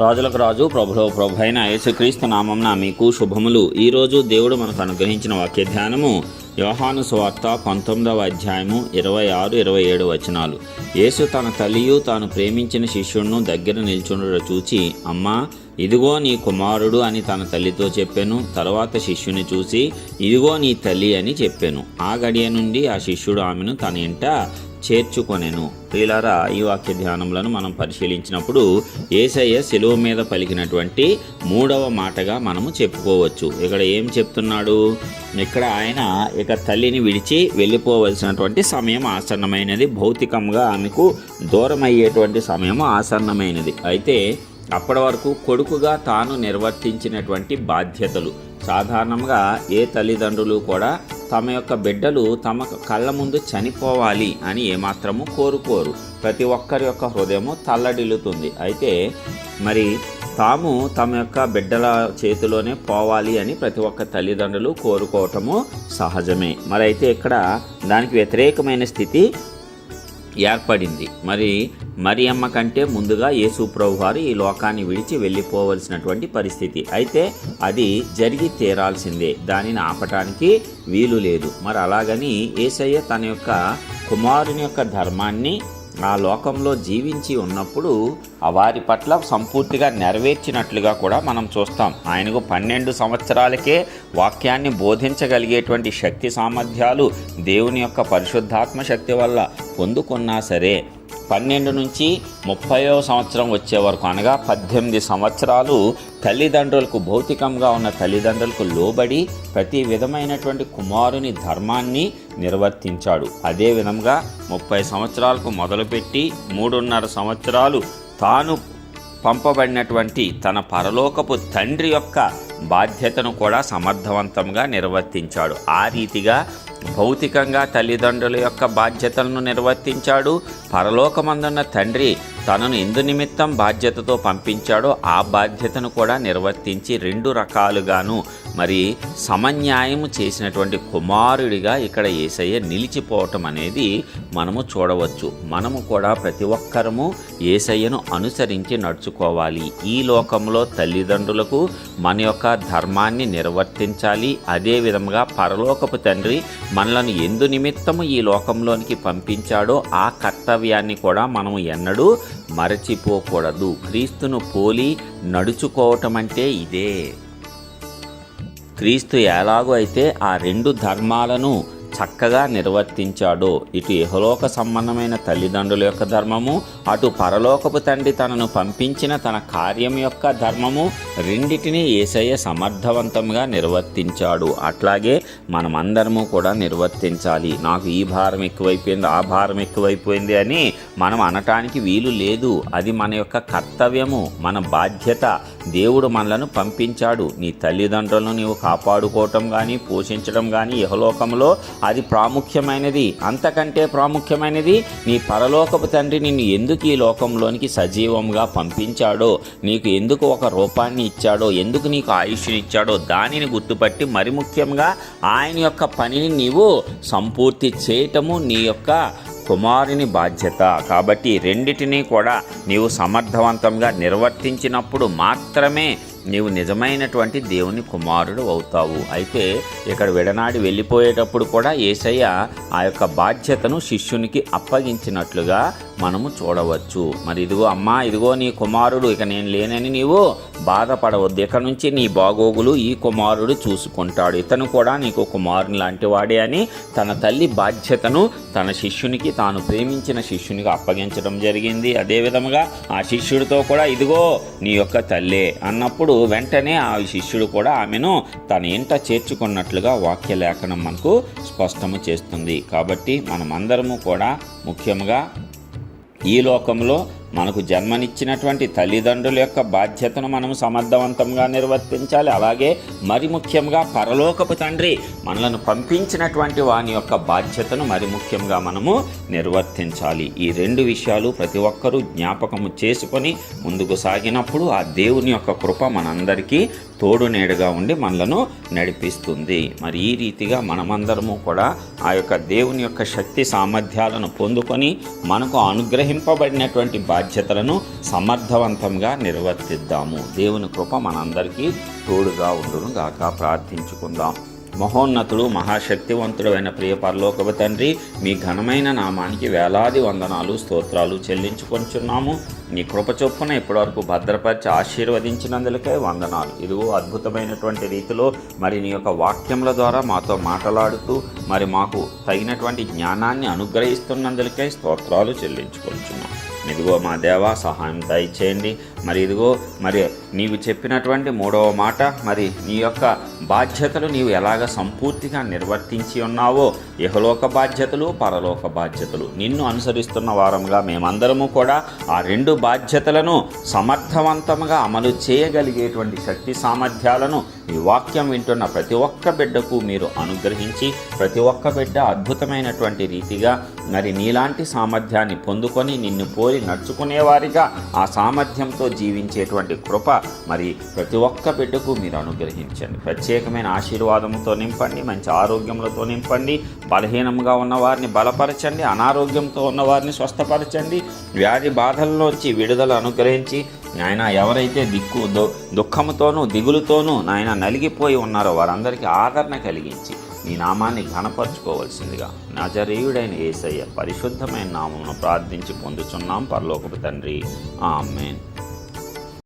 రాజులకు రాజు ప్రభులో ప్రభు అయిన యేసుక్రీస్తు నామంన మీకు శుభములు. ఈరోజు దేవుడు మనకు అనుగ్రహించిన వాక్య ధ్యానము యోహాను స్వార్త పంతొమ్మిదవ అధ్యాయము ఇరవై ఆరు ఇరవై ఏడు వచనాలు. యేసు తన తల్లియు తాను ప్రేమించిన శిష్యుడును దగ్గర నిల్చుండట చూచి అమ్మా ఇదిగో నీ కుమారుడు అని తన తల్లితో చెప్పాను. తర్వాత శిష్యుని చూసి ఇదిగో నీ తల్లి అని చెప్పాను. ఆ గడియ నుండి ఆ శిష్యుడు ఆమెను తన ఇంట చేర్చుకొనెను. ప్రియులారా ఈ వాక్య ధ్యానములను మనం పరిశీలించినప్పుడు ఏసయ్య సెలువు మీద పలికినటువంటి మూడవ మాటగా మనము చెప్పుకోవచ్చు. ఇక్కడ ఏం చెప్తున్నాడు? ఇక్కడ ఆయన ఇక తల్లిని విడిచి వెళ్ళిపోవలసినటువంటి సమయం ఆసన్నమైనది. భౌతికంగా ఆమెకు దూరం అయ్యేటువంటి సమయం ఆసన్నమైనది. అయితే అప్పటి వరకు కొడుకుగా తాను నిర్వర్తించినటువంటి బాధ్యతలు. సాధారణంగా ఏ తల్లిదండ్రులు కూడా తమ యొక్క బిడ్డలు తమ కళ్ళ ముందు చనిపోవాలి అని ఏమాత్రము కోరుకోరు. ప్రతి ఒక్కరి యొక్క హృదయము తల్లడిల్లుతుంది. అయితే మరి తాము తమ యొక్క బిడ్డల చేతిలోనే పోవాలి అని ప్రతి ఒక్క తల్లిదండ్రులు కోరుకోవటము సహజమే. మరి అయితే ఇక్కడ దానికి వ్యతిరేకమైన స్థితి ఏర్పడింది. మరి మరియమ్మ కంటే ముందుగా యేసుప్రభు వారు ఈ లోకాన్ని విడిచి వెళ్ళిపోవలసినటువంటి పరిస్థితి. అయితే అది జరిగి తీరాల్సిందే. దానిని ఆపటానికి వీలు లేదు. మరి అలాగని ఏసయ్య తన యొక్క కుమారుని యొక్క ధర్మాన్ని ఆ లోకంలో జీవించి ఉన్నప్పుడు వారి పట్ల సంపూర్తిగా నెరవేర్చినట్లుగా కూడా మనం చూస్తాం. ఆయనకు పన్నెండు సంవత్సరాలకే వాక్యాన్ని బోధించగలిగేటువంటి శక్తి సామర్థ్యాలు దేవుని యొక్క పరిశుద్ధాత్మ శక్తి వల్ల పొందుకున్నా సరే. పన్నెండు నుంచి ముప్పైవ సంవత్సరం వచ్చే వరకు అనగా పద్దెనిమిది సంవత్సరాలు తల్లిదండ్రులకు భౌతికంగా ఉన్న తల్లిదండ్రులకు లోబడి ప్రతి విధమైనటువంటి కుమారుని ధర్మాన్ని నిర్వర్తించాడు. అదే విధంగా ముప్పై సంవత్సరాలకు మొదలుపెట్టి మూడున్నర సంవత్సరాలు తాను పంపబడినటువంటి తన పరలోకపు తండ్రి యొక్క బాధ్యతను కూడా సమర్థవంతంగా నిర్వర్తించాడు. ఆ రీతిగా భౌతికంగా తల్లిదండ్రుల యొక్క బాధ్యతలను నిర్వర్తించాడు. పరలోకమందున్న తండ్రి తనను ఎందు నిమిత్తం బాధ్యతతో పంపించాడో ఆ బాధ్యతను కూడా నిర్వర్తించి రెండు రకాలుగాను మరి సమన్యాయము చేసినటువంటి కుమారుడిగా ఇక్కడ ఏసయ్య నిలిచిపోవటం అనేది మనము చూడవచ్చు. మనము కూడా ప్రతి ఒక్కరము ఏసయ్యను అనుసరించి నడుచుకోవాలి. ఈ లోకంలో తల్లిదండ్రులకు మన యొక్క ధర్మాన్ని నిర్వర్తించాలి. అదే విధముగా పరలోకపు తండ్రి మనలను ఎందు నిమిత్తము ఈ లోకంలోనికి పంపించాడో ఆ కర్తవ్యాన్ని కూడా మనము ఎన్నడూ మరచిపోకూడదు. క్రీస్తును పోలి నడుచుకోవటం అంటే ఇదే. క్రీస్తు ఎలాగో అయితే ఆ రెండు ధర్మాలను చక్కగా నిర్వర్తించాడో. ఇటు ఇహలోక సంబంధమైన తల్లిదండ్రుల యొక్క ధర్మము అటు పరలోకపు తండ్రి తనను పంపించిన తన కార్యం యొక్క ధర్మము రెండిటిని ఏసయ్య సమర్థవంతంగా నిర్వర్తించాడు. అట్లాగే మనమందరము కూడా నిర్వర్తించాలి. నాకు ఈ భారం ఎక్కువైపోయింది ఆ భారం ఎక్కువైపోయింది అని మనం అనటానికి వీలు లేదు. అది మన యొక్క కర్తవ్యము మన బాధ్యత. దేవుడు మనలను పంపించాడు. నీ తల్లిదండ్రులను నీవు కాపాడుకోవటం కానీ పోషించడం కానీ ఇహలోకంలో అది ప్రాముఖ్యమైనది. అంతకంటే ప్రాముఖ్యమైనది నీ పరలోకపు తండ్రి నిన్ను ఎందుకు ఈ లోకంలోనికి సజీవంగా పంపించాడో నీకు ఎందుకు ఒక రూపాన్ని ఇచ్చాడో ఎందుకు నీకు ఆయుష్నిచ్చాడో దానిని గుర్తుపట్టి మరి ముఖ్యంగా ఆయన యొక్క పనిని నీవు సంపూర్తి చేయటము నీ యొక్క కుమారుని బాధ్యత. కాబట్టి రెండిటినీ కూడా నీవు సమర్థవంతంగా నిర్వర్తించినప్పుడు మాత్రమే నీవు నిజమైనటువంటి దేవుని కుమారుడు అవుతావు. అయితే ఇక్కడ విడనాడి వెళ్ళిపోయేటప్పుడు కూడా ఏసయ్య ఆ యొక్క బాధ్యతను శిష్యునికి అప్పగించినట్లుగా మనము చూడవచ్చు. మరి ఇదిగో అమ్మా ఇదిగో నీ కుమారుడు ఇక నేను లేనని నీవు బాధపడవద్దు. ఇక నుంచి నీ బాగోగులు ఈ కుమారుడు చూసుకుంటాడు. ఇతను కూడా నీకు కుమారుని లాంటి వాడే అని తన తల్లి బాధ్యతను తన శిష్యునికి తాను ప్రేమించిన శిష్యునికి అప్పగించడం జరిగింది. అదేవిధంగా ఆ శిష్యుడితో కూడా ఇదిగో నీ యొక్క తల్లే అన్నప్పుడు వెంటనే ఆ శిష్యుడు కూడా ఆమెను తన ఇంట చేర్చుకున్నట్లుగా వాక్యలేఖనం మనకు స్పష్టము చేస్తుంది. కాబట్టి మనమందరము కూడా ముఖ్యంగా ఈ లోకంలో మనకు జన్మనిచ్చినటువంటి తల్లిదండ్రుల యొక్క బాధ్యతను మనం సమర్థవంతంగా నిర్వర్తించాలి. అలాగే మరి ముఖ్యంగా పరలోకపు తండ్రి మనలను పంపించినటువంటి వాని యొక్క బాధ్యతను మరి ముఖ్యంగా మనము నిర్వర్తించాలి. ఈ రెండు విషయాలు ప్రతి ఒక్కరూ జ్ఞాపకము చేసుకొని ముందుకు సాగినప్పుడు ఆ దేవుని యొక్క కృప మనందరికీ తోడు నీడగా ఉండి మనలను నడిపిస్తుంది. మరి ఈ రీతిగా మనమందరము కూడా ఆ యొక్క దేవుని యొక్క శక్తి సామర్థ్యాలను పొందుకొని మనకు అనుగ్రహింపబడినటువంటి బాధ్యత బాధ్యతలను సమర్థవంతంగా నిర్వర్తిద్దాము. దేవుని కృప మనందరికీ తోడుగా ఉండును గాక. ప్రార్థించుకుందాం. మహోన్నతుడు మహాశక్తివంతుడు అయిన ప్రియ పరలోకపు తండ్రి మీ ఘనమైన నామానికి వేలాది వందనాలు స్తోత్రాలు చెల్లించుకొంచున్నాము. నీ కృప చొప్పున ఇప్పటివరకు భద్రపరిచి ఆశీర్వదించినందులకే వందనాలు. ఇదిగో అద్భుతమైనటువంటి రీతిలో మరి నీ యొక్క వాక్యముల ద్వారా మాతో మాట్లాడుతూ మరి మాకు తగినటువంటి జ్ఞానాన్ని అనుగ్రహిస్తున్నందులకే స్తోత్రాలు చెల్లించుకొంచున్నాము ఇదిగో మా దేవా సహాయం దయచేయండి. మరి ఇదిగో మరి నీవు చెప్పినటువంటి మూడవ మాట మరి నీ యొక్క బాధ్యతలు నీవు ఎలాగ సంపూర్తిగా నిర్వర్తించి ఉన్నావో ఇహలోక బాధ్యతలు పరలోక బాధ్యతలు. నిన్ను అనుసరిస్తున్న వారంగా మేమందరము కూడా ఆ రెండు బాధ్యతలను సమర్థవంతంగా అమలు చేయగలిగేటువంటి శక్తి సామర్థ్యాలను ఈ వాక్యం వింటున్న ప్రతి ఒక్క బిడ్డకు మీరు అనుగ్రహించి ప్రతి ఒక్క బిడ్డ అద్భుతమైనటువంటి రీతిగా మరి నీలాంటి సామర్థ్యాన్ని పొందుకొని నిన్ను పోలి నడుచుకునేవారిగా ఆ సామర్థ్యంతో జీవించేటువంటి కృప మరి ప్రతి ఒక్క బిడ్డకు మీరు అనుగ్రహించండి. ప్రత్యేకమైన ఆశీర్వాదంతో నింపండి మంచి ఆరోగ్యములతో నింపండి బలహీనంగా ఉన్నవారిని బలపరచండి అనారోగ్యంతో ఉన్నవారిని స్వస్థపరచండి వ్యాధి బాధల్లోంచి విడుదల అనుగ్రహించి నాయన ఎవరైతే దిక్కు దు దిగులుతోనూ నాయన నలిగిపోయి ఉన్నారో వారందరికీ ఆదరణ కలిగించి నీ నామాన్ని ఘనపరచుకోవలసిందిగా నజరీయుడైన ఏసయ్య పరిశుద్ధమైన నామమును ప్రార్థించి పొందుచున్నాం. పరలోకపు తండ్రి. ఆమెన్.